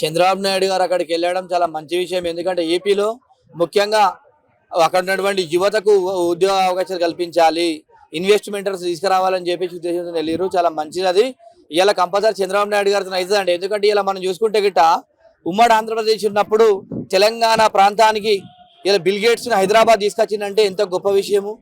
చంద్రబాబు నాయుడు గారు అక్కడికి వెళ్ళడం చాలా మంచి విషయం. ఎందుకంటే ఏపీలో ముఖ్యంగా అక్కడ ఉన్నటువంటి యువతకు ఉద్యోగ అవకాశాలు కల్పించాలి. ఇన్వెస్ట్మెంటర్స్ తీసుకురావాలని చెప్పేసి ఉద్దేశంతో వెళ్ళారు చాలా మంచిది అది. ఇలా కంపల్సరీ చంద్రబాబు నాయుడు గారితో అవుతుందండి. ఎందుకంటే ఇలా మనం చూసుకుంటే గిట్ట ఉమ్మడి ఆంధ్రప్రదేశ్ ఉన్నప్పుడు తెలంగాణ ప్రాంతానికి ఇలా బిల్ గేట్స్ హైదరాబాద్ తీసుకొచ్చిందంటే ఎంత గొప్ప విషయము.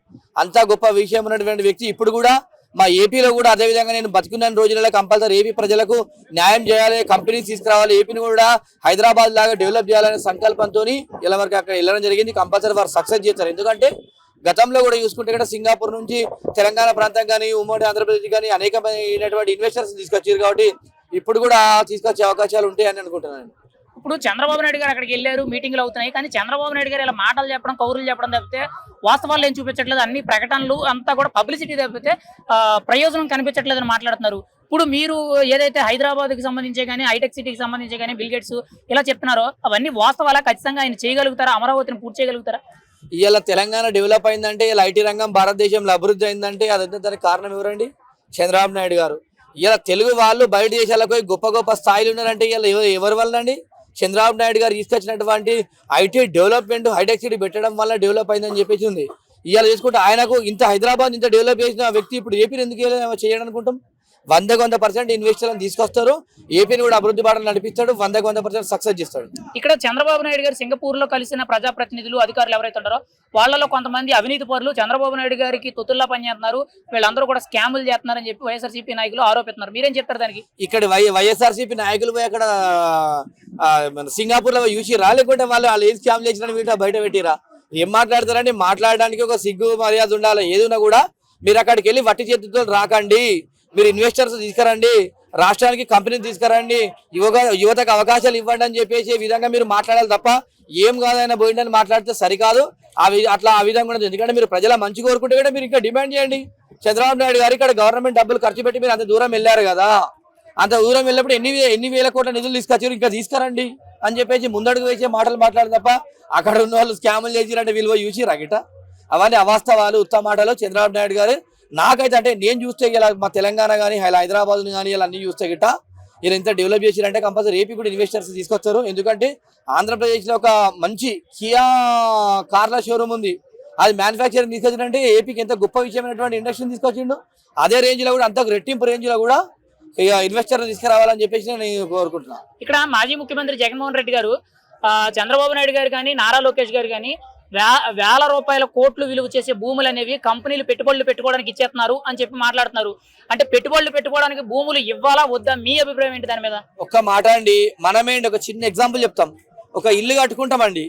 అంత గొప్ప విషయం ఉన్నటువంటి వ్యక్తి ఇప్పుడు కూడా మా ఏపీలో కూడా అదే విధంగా నేను బతుకున్న రోజులలో కంపల్సరీ ఏపీ ప్రజలకు న్యాయం చేయాలి కంపెనీస్ తీసుకురావాలి ఏపీని కూడా హైదరాబాద్ లాగా డెవలప్ చేయాలనే సంకల్పంతో ఇలా వరకు అక్కడ వెళ్ళడం జరిగింది కంపల్సరీ వారు సక్సెస్ చేస్తారు ఎందుకంటే గతంలో కూడా చూసుకుంటే కూడా సింగపూర్ నుంచి తెలంగాణ ప్రాంతం కానీ ఉమ్మడి ఆంధ్రప్రదేశ్ కానీ అనేకమైనటువంటి ఇన్వెస్టర్స్ తీసుకొచ్చారు కాబట్టి ఇప్పుడు కూడా తీసుకొచ్చే అవకాశాలు ఉంటాయని అనుకుంటున్నాను. ఇప్పుడు చంద్రబాబు నాయుడు గారు అక్కడికి వెళ్ళారు మీటింగ్లు అవుతున్నాయి. కానీ చంద్రబాబు నాయుడు గారు ఇలా మాటలు చెప్పడం కౌరులు చెప్పడం తప్పితే వాస్తవాలు ఏం చూపించట్లేదు. అన్ని ప్రకటనలు అంతా కూడా పబ్లిసిటీ తప్పితే ప్రయోజనం కనిపించట్లేదు అని మాట్లాడుతున్నారు. ఇప్పుడు మీరు ఏదైతే హైదరాబాద్కి సంబంధించి కానీ హైటెక్ సిటీకి సంబంధించి కానీ బిల్గేట్స్ ఇలా చెప్తున్నారో అవన్నీ వాస్తవాలా? ఖచ్చితంగా ఆయన చేయగలుగుతారా? అమరావతిని పూర్తి చేయగలుగుతారా? ఇవాళ తెలంగాణ డెవలప్ అయిందంటే ఇలా ఐటీ రంగం భారతదేశంలో అభివృద్ధి అయిందంటే అదంతా దానికి కారణం ఎవరండి? చంద్రబాబు నాయుడు గారు. ఇలా తెలుగు వాళ్ళు బయట దేశాలకు గొప్ప గొప్ప స్థాయిలు ఉన్నారంటే ఇలా ఎవరి వల్ల అండి? చంద్రబాబు నాయుడు గారు తీసుకొచ్చినటువంటి ఐటీ డెవలప్మెంట్ హైటెక్ సిటీ పెట్టడం వల్ల డెవలప్ అయిందని చెప్పేసి ఉంది. ఇవాళ చూసుకుంటే ఆయనకు ఇంత హైదరాబాద్ ఇంత డెవలప్ చేసిన వ్యక్తి ఇప్పుడు ఏపీ ఎందుకు చేయలేదు- చేయడం అనుకుంటాం వందకు వంద పర్సెంట్ ఇన్వెస్టర్లను తీసుకొస్తారు. ఏపీని కూడా అభివృద్ధి బాటలు నడిపిస్తాడు. వందకు వంద పర్సెంట్ సక్సెస్ చేస్తాడు. ఇక్కడ చంద్రబాబు నాయుడు గారు సింగపూర్లో కలిసిన ప్రజాప్రతినిధులు అధికారులు ఎవరైతే ఉంటారో వాళ్ళలో కొంతమంది అవినీతి పరులు చంద్రబాబు నాయుడు గారికి తొత్తుల్లా పనిచేస్తున్నారు వీళ్ళందరూ కూడా స్కాములు చేస్తున్నారని చెప్పి వైఎస్ఆర్సీపీ నాయకులు ఆరోపిస్తున్నారు. మీరేం చెప్తారు దానికి? ఇక్కడ వైఎస్ఆర్సీపీ నాయకులు పోయి అక్కడ సింగపూర్లో చూసి రాలేకుంటే వాళ్ళు వాళ్ళు ఏం స్కామ్ చేసిన వీట బయట పెట్టిరా? ఏం మాట్లాడతారండి మాట్లాడడానికి ఒక సిగ్గు మర్యాద ఉండాలి. ఏదున్నా కూడా మీరు అక్కడికి వెళ్ళి వట్టి చేతితో రాకండి. మీరు ఇన్వెస్టర్స్ తీసుకురండి రాష్ట్రానికి కంపెనీని తీసుకురండి యువక యువతకు అవకాశాలు ఇవ్వండి అని చెప్పేసి ఈ విధంగా మీరు మాట్లాడాలి తప్ప ఏం కాదైనా పోయిందని మాట్లాడితే సరికాదు. అవి అట్లా ఆ విధంగా ఉండదు. ఎందుకంటే మీరు ప్రజల మంచి కోరుకుంటే కూడా మీరు ఇంకా డిమాండ్ చేయండి. చంద్రబాబు నాయుడు గారు ఇక్కడ గవర్నమెంట్ డబ్బులు ఖర్చు పెట్టి మీరు అంత దూరం వెళ్ళారు కదా. అంత దూరం వెళ్ళినప్పుడు ఎన్ని ఎన్ని వేల కోట్ల నిధులు తీసుకొచ్చారు? ఇంకా తీసుకురండి అని చెప్పేసి ముందడుగు వేసే మాటలు మాట్లాడు తప్ప అక్కడ ఉన్న వాళ్ళు స్కాములు చేసిరంటే విలువ చూసి రగిట అవన్నీ అవాస్తవాలు ఉత్తమ మాటలు. చంద్రబాబు నాయుడు గారు నాకైతే అంటే నేను చూస్తే ఇలా మా తెలంగాణ కానీ హైదరాబాద్ కానీ ఇలా అన్ని చూస్తే గిట్ట ఇలా ఎంత డెవలప్ చేసిరంటే కంపల్సరీ ఏపీ కూడా ఇన్వెస్టర్స్ తీసుకొచ్చారు. ఎందుకంటే ఆంధ్రప్రదేశ్లో ఒక మంచి కియా కార్ల షోరూమ్ ఉంది. అది మ్యానుఫ్యాక్చరింగ్ తీసుకొచ్చిందంటే ఏపీకి ఎంత గొప్ప విషయమైనటువంటి ఇండస్ట్రీని తీసుకొచ్చిండు. అదే రేంజ్లో కూడా అంత రెట్టింపు రేంజ్లో కూడా ఇక ఇన్వెస్టర్ తీసుకురావాలని చెప్పేసి నేను కోరుకుంటున్నాను ఇక్కడ మాజీ ముఖ్యమంత్రి జగన్మోహన్ రెడ్డి గారు చంద్రబాబు నాయుడు గారు కానీ నారా లోకేష్ గారు కానీ వేల రూపాయల కోట్లు విలువ చేసే భూములు అనేవి కంపెనీలు పెట్టుబడులు పెట్టుకోవడానికి ఇచ్చేస్తున్నారు అని చెప్పి మాట్లాడుతున్నారు. అంటే పెట్టుబడులు పెట్టుకోవడానికి భూములు ఇవ్వాలా వద్దా? మీ అభిప్రాయం ఏంటి దాని మీద? ఒక్క మాట అండి మనమేంటి ఒక చిన్న ఎగ్జాంపుల్ చెప్తాం. ఒక ఇల్లు కట్టుకుంటామండి.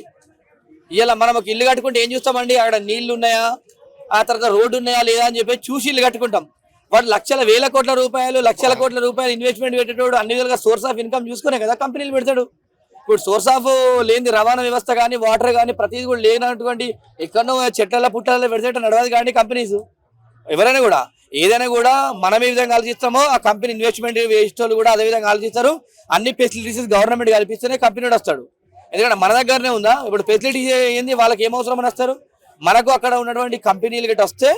ఇలా మనం ఒక ఇల్లు కట్టుకుంటే ఏం చూస్తామండి? అక్కడ నీళ్ళు ఉన్నాయా? ఆ తర్వాత రోడ్డు ఉన్నాయా లేదా అని చెప్పి చూసి ఇల్లు కట్టుకుంటాం. వాడు లక్షల వేల కోట్ల రూపాయలు లక్షల కోట్ల రూపాయలు ఇన్వెస్ట్మెంట్ పెట్టేటోడు అన్ని విధాలుగా సోర్స్ ఆఫ్ ఇన్కమ్ చూసుకునే కదా కంపెనీలు పెడతాడు. ఇప్పుడు సోర్స్ ఆఫ్ లేని రవాణా వ్యవస్థ కానీ వాటర్ కానీ ప్రతిదీ కూడా లేనటువంటి ఎక్కడో చెట్ల పుట్టలలో పెడితే నడవదు కానీ కంపెనీస్ ఎవరైనా కూడా ఏదైనా కూడా మనం ఏ విధంగా ఆలోచిస్తామో ఆ కంపెనీ ఇన్వెస్ట్మెంట్ వేసేటోళ్ళు వాళ్ళు కూడా అదే విధంగా ఆలోచిస్తారు. అన్ని ఫెసిలిటీస్ గవర్నమెంట్ కల్పిస్తేనే కంపెనీ వస్తాడు. ఎందుకంటే మన దగ్గరనే ఉందా? ఇప్పుడు ఫెసిలిటీస్ ఏంది? వాళ్ళకి ఏం అవసరం అని వస్తారు? మనకు అక్కడ ఉన్నటువంటి కంపెనీలు గట్టి వస్తే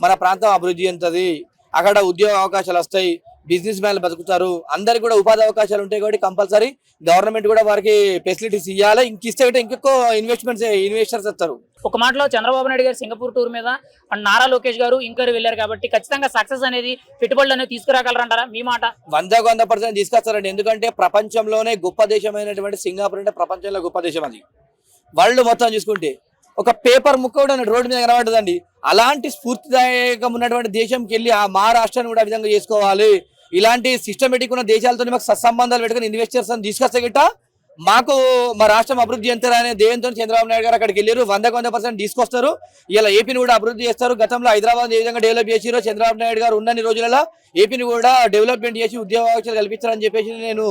మన ప్రాంతం అభివృద్ధి చెందుతుంది. అక్కడ ఉద్యోగ అవకాశాలు వస్తాయి. బిజినెస్ మ్యాన్లు బతుకుతారు. అందరికి కూడా ఉపాధి అవకాశాలు ఉంటాయి కాబట్టి కంపల్సరీ గవర్నమెంట్ కూడా వారికి ఫెసిలిటీస్ ఇవ్వాలి ఇంక ఇస్తే ఇంకెక్కువ ఇన్వెస్ట్మెంట్స్ ఇన్వెస్టర్స్ వస్తారు ఒక మాటలో చంద్రబాబు నాయుడు గారు సింగపూర్ టూర్ మీద అండ్ నారా లోకేష్ గారు ఇంకరు వెళ్ళారు కాబట్టి ఖచ్చితంగా సక్సెస్ అనేది పెట్టుబడులు అనేవి తీసుకురాగలరంటారా? మీ మాట? వందకు వంద పర్సెంట్ తీసుకొస్తారండి. ఎందుకంటే ప్రపంచంలోనే గొప్ప దేశమైనటువంటి సింగపూర్ అంటే ప్రపంచంలో గొప్ప దేశం అది. వరల్డ్ మొత్తం చూసుకుంటే ఒక పేపర్ ముక్క కూడా రోడ్డు మీద కనబడుతుందండి అలాంటి స్ఫూర్తిదాయకం ఉన్నటువంటి దేశంకి వెళ్ళి ఆ మా రాష్ట్రాన్ని కూడా ఆ విధంగా చేసుకోవాలి. ఇలాంటి సిస్టమేటిక్ ఉన్న దేశాలతో మాకు సత్సంబంధాలు పెట్టుకుని ఇన్వెస్టర్స్ అని తీసుకొస్తే గిట్ట మాకు మా రాష్ట్రం అభివృద్ధి చెందుతారు అనే దేంతో చంద్రబాబు నాయుడు గారు అక్కడికి వెళ్ళారు. వందకు వంద పర్సెంట్ తీసుకొస్తారు. ఇలా ఏపీని కూడా అభివృద్ధి చేస్తారు. గతంలో హైదరాబాద్ ఏ విధంగా డెవలప్ చేసిరో చంద్రబాబు నాయుడు గారు ఉన్నన్ని రోజులలో ఏపీని కూడా డెవలప్మెంట్ చేసి ఉద్యోగ అవకాశాలు కల్పించారని చెప్పేసి నేను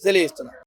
తెలియజేస్తున్నాను.